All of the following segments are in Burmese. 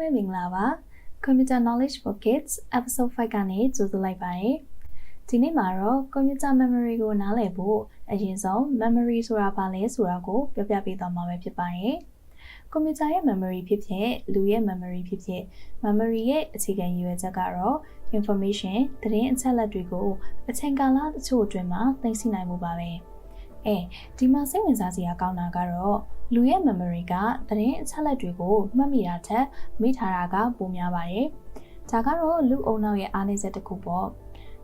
ပဲမင်္ဂလာပါ Computer Knowledge for Kids episode 5ကနေကြိုဆိုလိုက်ပါတယ်ဒီနေ့မှာတော့ computer memory ကိုနားလည်ဖို့အရင်ဆုံး memory ဆိုတာဘာလဲဆိုတာကိုပြောပြပေးသွားမှာပဲဖြစ်ပါတယ်ကွန်ပျူတာရဲ့ memory ဖြစ်ဖြစ်လူရဲ့ memory ဖြစ်ဖြစ် memory ရဲ့အခြေခံရည်ရွယ်ချက်ကတော့ information သတင်းအချက်အလက်တွေကိုအချိန်ကာလတချို့အတွင်းမှာသိသိနိုင်မှုပါပဲအဲဒီမှာစိတ်ဝင်စားစရာကောင်းတာကတော့ လူရဲ့ memory ကသတင်းအချက်အလက်တွေကိုမှတ်မိတာထက်မိထားတာကပိုများပါတယ်ဒါကတော့လူအုံနောက်ရဲ့အားနည်းချက်တစ်ခုပေါ့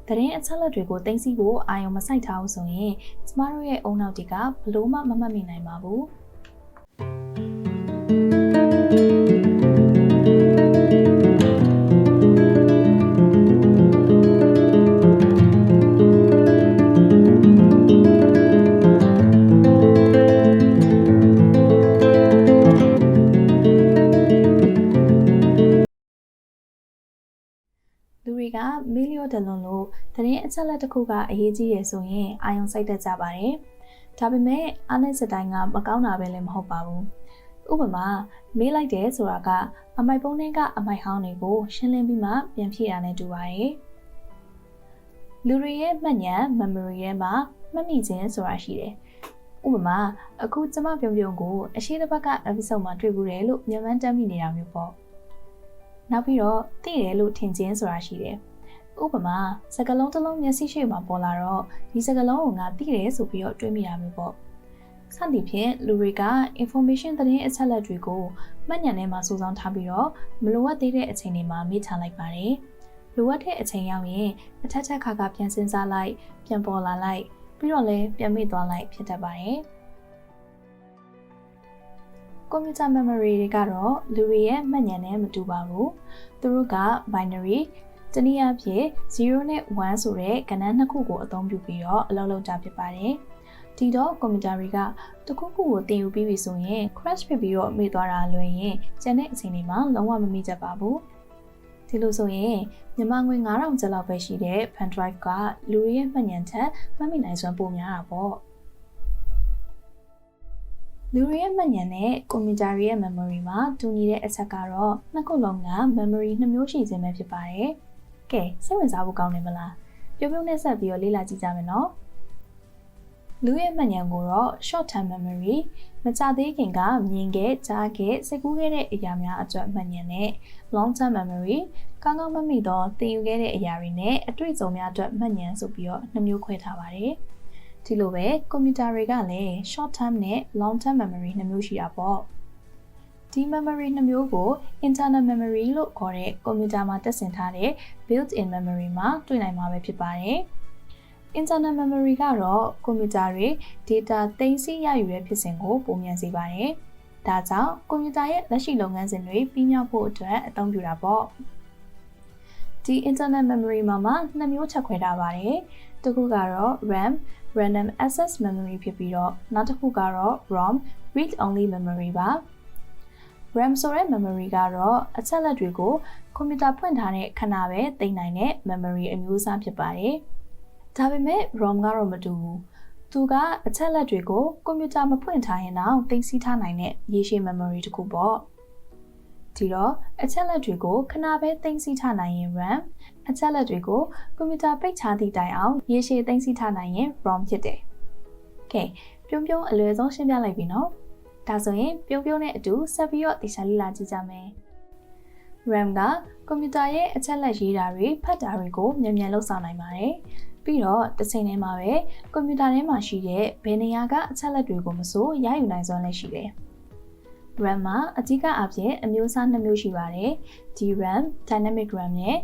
သတင်းအချက်အလက်တွေကိုသိသိဖို့အာရုံမစိုက်ထားဘူးဆိုရင်ကျမတို့ရဲ့အုံနောက်တွေကဘလို့မှမမှတ်မိနိုင်ပါဘူး တွေကမီလီယိုတလွန်လို့သတင်းအချက်အလက်တစ်ခုကအရေးကြီးရဆိုရင်အာရုံစိုက်တတ်ကြပါတယ်။ဒါပေမဲ့အားနည်းချက်တိုင်းကမကောင်းတာပဲလည်းမဟုတ်ပါဘူး။ဥပမာမေးလိုက်တယ်ဆိုတာကအမိုက်ပုံးထဲကအမိုက်ဟောင်းတွေကိုရှင်းလင်းပြီးမှပြန်ဖြည့်ရတဲ့တူပါတယ်။လူတွေရဲ့မှတ်ဉာဏ် memory ထဲမှာမှတ်မိခြင်းဆိုတာရှိတယ်။ဥပမာအခုကျမပြုံပြုံကိုအရှိတစ်ဘက်က episode မှာတွေ့ဘူးတယ်လို့မြန်မာတမ်းမိနေတာမျိုးပေါ့။ နောက်ပြီးတော့သိတယ်လို့ထင်ခြင်းဆိုတာရှိတယ်။ဥပမာစကလုံးတစ်လုံးမျက်စိရှိမှပေါ်လာတော့ဒီစကလုံးကိုငါသိတယ်ဆိုပြီးတော့တွေးမိတာမျိုးပေါ့။စသည်ဖြင့်လူတွေက information သတင်းအချက်အလက်တွေကိုမှတ်ဉာဏ်ထဲမှာစုဆောင်းထားပြီးတော့မလိုအပ်သေးတဲ့အချိန်တွေမှာမေ့ချလိုက်ပါတယ်။လိုအပ်တဲ့အချိန်ရောက်ရင်အထက်ထက်ခါခါပြန်စဉ်းစားလိုက်ပြန်ပေါ်လာလိုက်ပြီးတော့လည်းပြန်မေ့သွားလိုက်ဖြစ်တတ်ပါတယ်။ ကွန်ပျူတာ memory တွေကတော့လူတွေရဲ့မှတ်ဉာဏ်နဲ့မတူပါဘူး။သူတို့က binary တနည်းအားဖြင့်0နဲ့1ဆိုတဲ့ကဏ္ဍနှစ်ခုကိုအသုံးပြုပြီးတော့အလုပ်လုပ်တာဖြစ်ပါတယ်။ဒီတော့ကွန်ပျူတာတွေကတခုခုကိုသင်ယူပြီးပြီဆိုရင် crash ဖြစ်ပြီးတော့မေ့သွားတာလွယ်ရင်ကျန်တဲ့အချိန်တွေမှာလုံးဝမမေ့ကြပါဘူး။ဒီလိုဆိုရင်မြန်မာငွေ9000ကျပ်လောက်ပဲရှိတဲ့ pen drive ကလူတွေရဲ့မှတ်ဉာဏ်ထက်မှတ်မိနိုင်စွမ်းပိုများတာပေါ့။ လူတွေရဲ့မှတ်ဉာဏ်နဲ့ကွန်ပျူတာရဲ့ memory မှာတူညီတဲ့အချက်ကတော့နှစ်ခုလုံးက memory နှစ်မျိုးရှိခြင်းပဲဖြစ်ပါတယ်။ကဲစိတ်ဝင်စားဖို့ကောင်းတယ်မလား။ပြုံးပြုံးနဲ့ဆက်ပြီးတော့လေ့လာကြည့်ကြမယ်နော်။လူရဲ့မှတ်ဉာဏ်ကိုတော့ short term memory မကြသေးခင်ကမြင်ခဲ့ကြားခဲ့စိတ်ကူးခဲ့တဲ့အရာများအတွက်မှတ်ဉာဏ်နဲ့ long term memory ကောင်းကောင်းမမိသောသင်ယူခဲ့တဲ့အရာတွေနဲ့အတွေ့အကြုံများအတွက်မှတ်ဉာဏ်ဆိုပြီးတော့နှစ်မျိုးခွဲထားပါတယ်။ ဒီလိုပဲကွန်ပျူတာတွေကလည်း short term နဲ့ long term memory နှစ်မျိုးရှိတာပေါ့ဒီ memory နှစ်မျိုးကို internal memory လို့ခေါ်တဲ့ကွန်ပျူတာမှာတက်ဆင်ထားတဲ့ built-in memory မှာတွေ့နိုင်မှာပဲဖြစ်ပါတယ် internal memory ကတော့ကွန်ပျူတာတွေ data သိမ်းဆည်းရယူတဲ့ဖြစ်စဉ်ကိုပုံမြန်စေပါတယ်ဒါကြောင့်ကွန်ပျူတာရဲ့လက်ရှိလုပ်ငန်းစဉ်တွေပြီးမြောက်ဖို့အတွက်အသုံးပြုတာပေါ့ဒီ internal memory မှာမှနှစ်မျိုးချက်ခွဲထားပါတယ်တစ်ခုကတော့ RAM random access memory ဖြစ်ပြီးတော့နောက်တစ်ခုကတော့ ROM read only memory ပါ RAM ဆိုတဲ့ memory ကတော့အချက်လက်တွေကိုကွန်ပျူတာဖွင့်ထားတဲ့ခဏပဲသိမ်းနိုင်တဲ့ memory အမျိုးအစားဖြစ်ပါတယ်။ဒါပေမဲ့ ROM ကတော့မတူဘူး။သူကအချက်လက်တွေကိုကွန်ပျူတာမဖွင့်ထားရင်တော့သိမ်းဆည်းထားနိုင်တဲ့ရေရှည် memory တစ်ခုပေါ့။ ဒီတော့အချက်လက်တွေကိုခဏပဲသိမ်းဆည်းထားနိုင်ရင် RAM အချက်လက်တွေကိုကွန်ပျူတာပိတ်ချသည့်တိုင်အောင်ရေရှည်သိမ်းဆည်းထားနိုင်ရင် ROM ဖြစ်တယ်။ Okay ပြုံးပြုံးအလွယ်ဆုံးရှင်းပြလိုက်ပြီနော်။ဒါဆိုရင်ပြုံးပြုံးနဲ့အတူဆက်ပြီးတော့တေချာလေ့လာကြည့်ကြမယ်။ RAM ကကွန်ပျူတာရဲ့အချက်လက်ရေးတာတွေဖတ်တာတွေကိုမြန်မြန်လုပ်ဆောင်နိုင်ပါတယ်။ပြီးတော့တစ်ချိန်တည်းမှာပဲကွန်ပျူတာထဲမှာရှိတဲ့ဘယ်နေရာကအချက်လက်တွေကိုမဆိုရယူနိုင်စွမ်းလည်းရှိတယ်။ RAM မှာအဓိကအဖြစ်အမျိုးအစားနှစ်မျိုးရှိပါတယ်။ DRAM Dynamic RAM နဲ့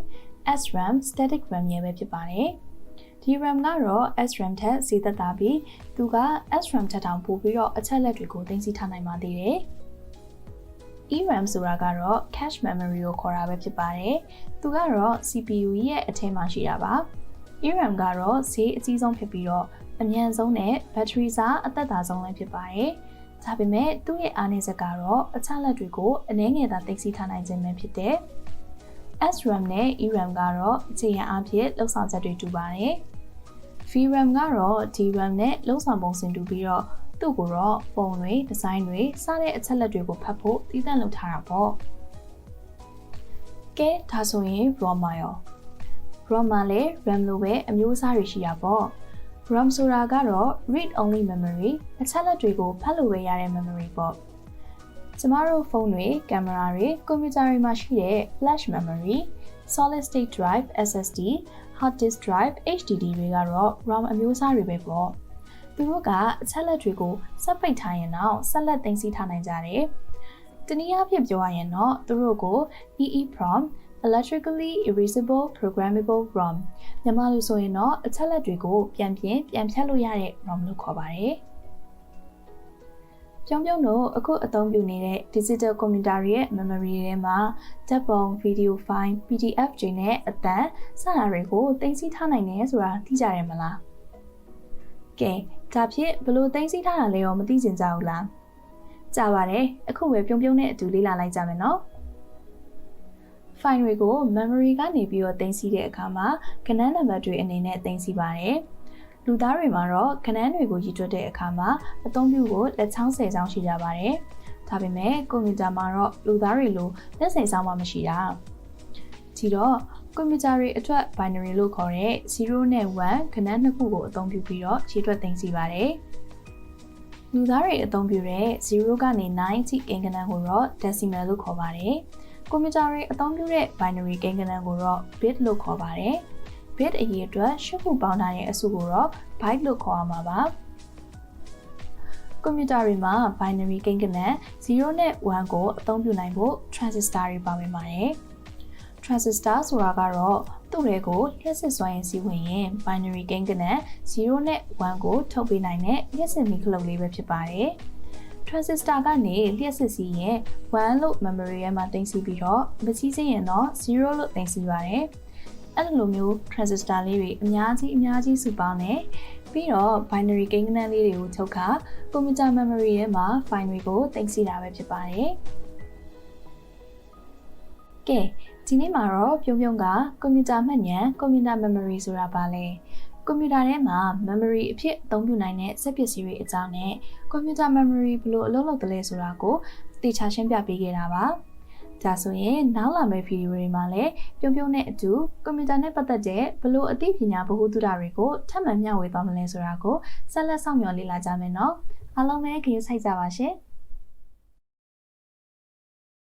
SRAM Static RAM ရဲ့ပဲဖြစ်ပါတယ်။ DRAM ကတော့ SRAM ထက်ဈေးသက်သာပြီးသူက SRAM ထက်တောင်ပိုပြီးတော့အချက်လက်တွေကိုသိမ်းဆည်းထားနိုင်ပါသေးတယ်။ ERAM ဆိုတာကတော့ cache memory ကိုခေါ်တာပဲဖြစ်ပါတယ်။သူကတော့ CPU ရဲ့အထက်မှာရှိတာပါ။ ERAM ကတော့ဈေးအကြီးဆုံးဖြစ်ပြီးတော့အမြန်ဆုံးနဲ့ဘက်ထရီစားအသက်သာဆုံးလည်းဖြစ်ပါတယ်။ ဒါပေမဲ့သူ့ရဲ့အားနည်းချက်ကတော့အချက်လက်တွေကိုအနည်းငယ်သာသိသိထားနိုင်ခြင်းပဲဖြစ်တယ်။ SRAM နဲ့ ERAM ကတော့အခြေခံအားဖြင့်လှုပ်ဆောင်ချက်တွေတူပါတယ်။ VRAM ကတော့ DRAM နဲ့လှုပ်ဆောင်ပုံစံတူပြီးတော့သူ့ကိုတော့ပုံတွေဒီဇိုင်းတွေစတဲ့အချက်လက်တွေကိုဖတ်ဖို့တည်တံ့လုပ်ထားတာပေါ့။ကဲဒါဆိုရင် ROM မှာရော ROM မှာလည်း RAM လိုပဲအမျိုးအစားတွေရှိတာပေါ့ RAM ဆိုတာကတော့ read only memory အချက်လက်တွေကိုဖတ်လို့ပဲရတဲ့ memory ပေါ့ကျမတို့ဖုန်းတွေ ကင်မရာတွေ ကွန်ပျူတာတွေမှာရှိတဲ့ flash memory solid state drive SSD hard disk drive HDD တွေကတော့ RAM အမျိုးအစားတွေပဲပေါ့သူတို့ကအချက်လက်တွေကိုစက်ပိတ်ထားရင်တော့ဆက်လက်သိမ်းဆည်းထားနိုင်ကြတယ်တနည်းအားဖြင့်ပြောရရင်တော့သူတို့ကို EEPROM electrically erasable programmable ROM မြန်မာလိုဆိုရင်တော့အချက်လက်တွေကိုပြန်ပြင်ပြန်ဖြတ်လို့ရတဲ့ ROM လို့ခေါ်ပါတယ်။ပြုံးပြုံးတို့အခုအသုံးပြုနေတဲ့ digital computer ရဲ့ memory ထဲမှာဓာတ်ပုံ video file PDF တွေနဲ့အသံစတာတွေကိုတင်စီထားနိုင်တယ်ဆိုတာသိကြရမလား။ကဲဒါဖြင့်ဘယ်လိုတင်စီထားတာလဲရောမသိကျင်ကြဘူးလား။ကြပါတယ်အခုပဲပြုံးပြုံးနဲ့အတူလေ့လာလိုက်ကြမယ်နော်။ file တွေကို memory ကနေပြီးတော့တင်စီတဲ့အခါမှာကဏ္ဍနံပါတ်တွေအနေနဲ့တင်စီပါတယ်။လူသားတွေမှာတော့ကဏ္ဍတွေကိုရည်တွက်တဲ့အခါမှာအသုံးပြုဖို့လက်ချောင်းဆယ်ချောင်းရှိကြပါတယ်။ဒါပေမဲ့ကွန်ပျူတာမှာတော့လူသားတွေလိုလက်ဆယ်ချောင်းမှမရှိတာ။ဒီတော့ကွန်ပျူတာတွေအတွက် binary လို့ခေါ်တဲ့0နဲ့1ကဏ္ဍနှစ်ခုကိုအသုံးပြုပြီးတော့ရည်တွက်သိမ်းစီပါတယ်။လူသားတွေအသုံးပြုတဲ့0ကနေ9ထိကိန်းဂဏန်းကိုတော့ decimal လို့ခေါ်ပါတယ်။ ကွန်ပျူတာတွေအသုံးပြုတဲ့ binary ကိန်းဂဏန်းကိုတော့ bit လို့ခေါ်ပါတယ်။ bit အရေးအတွက်ရှုပ်ခုပေါင်းထားတဲ့အစုကိုတော့ byte လို့ခေါ်ရမှာပါကွန်ပျူတာတွေမှာ binary ကိန်းဂဏန်း0နဲ့1ကိုအသုံးပြုနိုင်ဖို့ transistor တွေပါဝင်ပါတယ် transistor ဆိုတာကတော့သူ့တွေကိုလျှက်စစ်စွမ်းရည်စီးဝင်ရင် binary ကိန်းဂဏန်း0နဲ့1ကိုထုတ်ပေးနိုင်တဲ့လျှက်စစ်မီခလုတ်လေးပဲဖြစ်ပါတယ် transistor ကနေလျှက်စစ်စီးရင်1လို့ memory ထဲမှာတင်စီပြီးတော့မစီးစင်းရင်တော့0လို့တင်စီပါတယ်။အဲ့လိုမျိုး transistor လေးတွေအများကြီးအများကြီးစုပေါင်းနေပြီးတော့ binary ကိန်းဂဏန်းလေးတွေကိုချုပ်ခါ computer memory ထဲမှာ file တွေကိုတင်စီတာပဲဖြစ်ပါတယ်။ကဲဒီနေ့မှာတော့ပြုံးပြုံးကကွန်ပျူတာမှတ်ဉာဏ် computer memory ဆိုတာပါလဲ ကွန်ပျူတာထဲမှာ memory အဖြစ်အသုံးပြုနိုင်တဲ့စက်ပစ္စည်းတွေအကြောင်းနဲ့ computer memory ဘယ်လိုအလုပ်လုပ်တယ်လဲဆိုတာကိုသေချာရှင်းပြပေးခဲ့တာပါ။ဒါဆိုရင်နောက်လာမယ့်ဗီဒီယိုတွေမှာလည်းပြုံးပြုံးနဲ့အတူကွန်ပျူတာနဲ့ပတ်သက်တဲ့ဘလို့အသိပညာဗဟုသုတတွေကိုထပ်မံမျှဝေသွားမလဲဆိုတာကိုဆက်လက်ဆောင်မျှော်လေ့လာကြမယ်နော်အားလုံးပဲကြည့်ဆိုင်ကြပါရှင်။